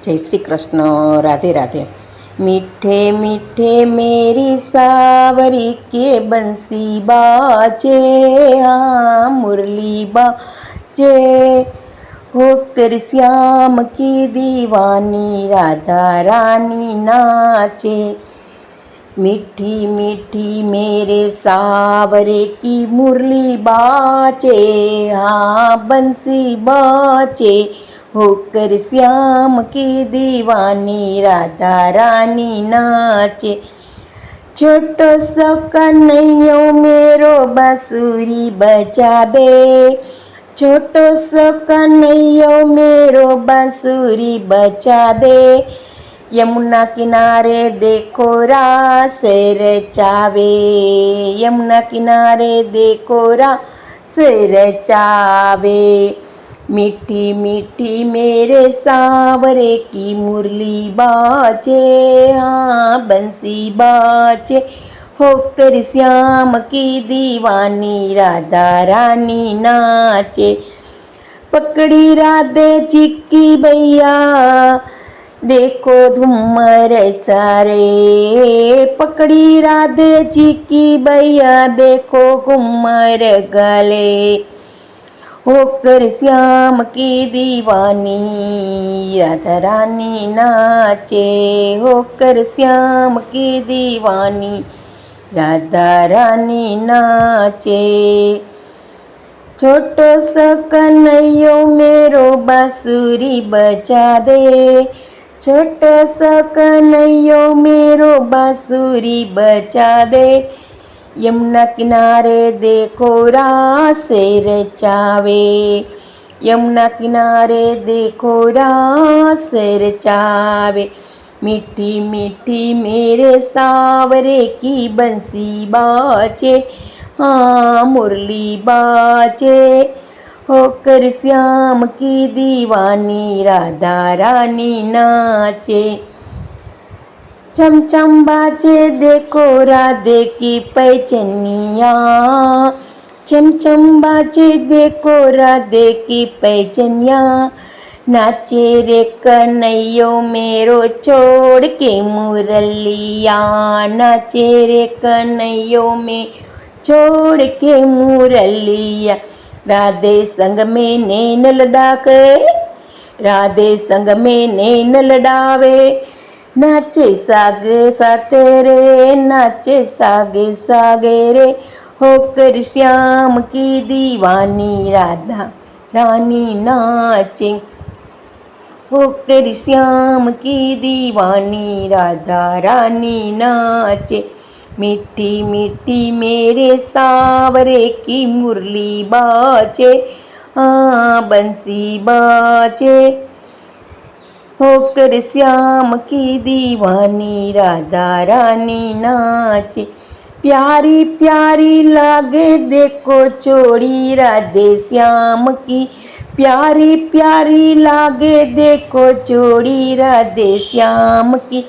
જય શ્રી કૃષ્ણ રાધે રાધે મીઠે મીઠે મેરી સાવરી કે બંસી બાજે હા મુરલી બાજે હોકર શ્યામ કી દીવાની રાધા રાની નાચે मीठी मीठी मेरे सावरे की मुरली बाचे हाँ बंसी बाचे હોકર શ્યામ કે દેવાની, રાધા રાની નાચે. છોટો સો કનૈયો મેરો બાંસુરી બજાવે. છોટો સો કનૈયો મેરો બાંસુરી બજાવે. યમુના કિનારે દેખો રા શેર ચાવે. યમુના કિનારે દેખો રા શેર ચાવે. મીઠી મીઠી મેરે સાવરે કી મુરલી બાજે હા બંસી બાજે. હોકર શ્યામ કી દીવાની, રાધા રાની નાચે. પકડી રાધે ચીકી ભૈયા, દેખો ધુમ્મર ચારે. પકડી રાધે ચીકી ભૈયા, દેખો ઘુમ્મર ગલે. હોકર શ્યામ કે દીવાની, રાધા રાની નાચે. હોકર શ્યામ કે દીવાની, રાધા રાની નાચે. છોટો સકનૈયો મેરો બાસુરી બચા દે છોટો સકનૈયો મેરો બાસુરી બચા દે યમુના કિનારે દેખો રાસે રચાવે યમુના કિનારે દેખો રાસે રચાવે મીઠી મીઠી મેરે સાવરે કી બંસી બાચે હા મુરલી બાચે હોકર શ્યામ કી દીવાની રાધા રાની નાચે दीवानी राधा रानी नाचे चम चम बाजे देखो राधे की पैचनिया चम चम बाजे देखो राधे की पैचनिया नाचे रे कन्हैयो मेरो छोड़ के मुरलिया नाचे रे कन्हैयो में छोड़ के मुरलिया राधे संग में नैन लड़ा के राधे संग में नैन लड़ावे નાચે સાગે સાથે રે નાચે સાગે સાગે રે હોકર શ્યામ કી દીવાની રાધા રાની નાચે હોકર શ્યામ કી દીવાની રાધા રાની નાચે મીઠી મીઠી મેરે સાવરે કી મુરલી બાચે આ બંસી બાચે होकर श्याम की दीवानी, राधा रानी नाचे। प्यारी प्यारी लागे देखो चोड़ी राधे श्याम की प्यारी प्यारी लागे देखो चोड़ी राधे श्याम की।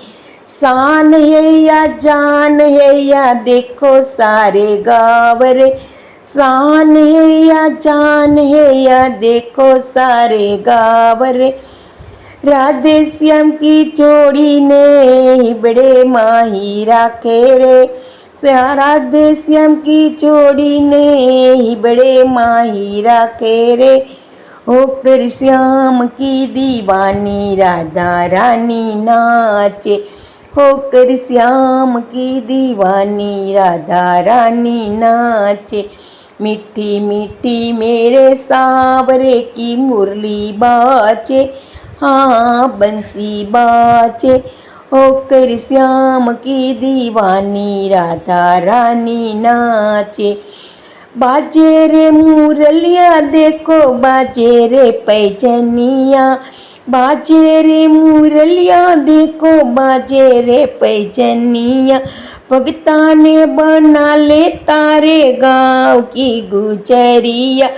शान है या जान है या देखो सारे गावरे। शान है या जान है या देखो सारे गावरे। રાધે શ્યામ કી ચોડીને હિબડે માં હીરા ખેરે રાધે શ્યામ કી ચોડીને હિબડે માં હીરા ખેરે હોકર શ્યામ કી દીવાની, રાધા રાની નાચે. હોકર શ્યામ કી દીવાની, રાધા રાની નાચે. મીઠી મીઠી મેરે સાવરે કી મુરલી બાચે હા બંસી બાચે હોકર શ્યામ કી દીવાની, રાધા રાની નાચે. બાજે રે મુરલિયા દેખો, બાજે રે પૈજનિયા. બાજે રે મુરલિયા દેખો, બાજે રે પૈજનિયા. ભગતાને બના લે તારે ગાંવ કી ગુજરિયા.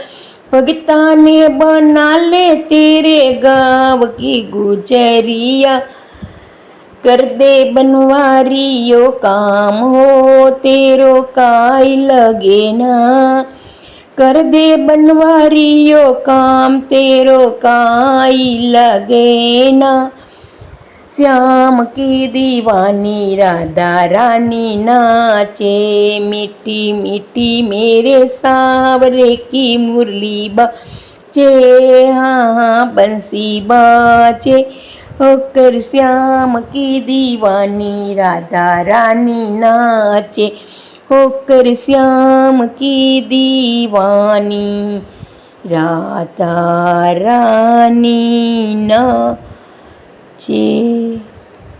भगता ने बना ले तेरे गाँव की गुजरिया कर दे बनवारियो काम हो तेरो काई लगे ना कर दे बनवारियो काम तेरो काई लगे ना શ્યામ કી દીવાની રાધા રાની નાચે મીઠી મીઠી મેરે સાવરે કી મુરલી બાચે હા હા બંસી બાચે હોકર શ્યામ કી દીવાની રાધા રાની નાચે હોકર શ્યામ કી દીવાની રાધા રાની ના નાચે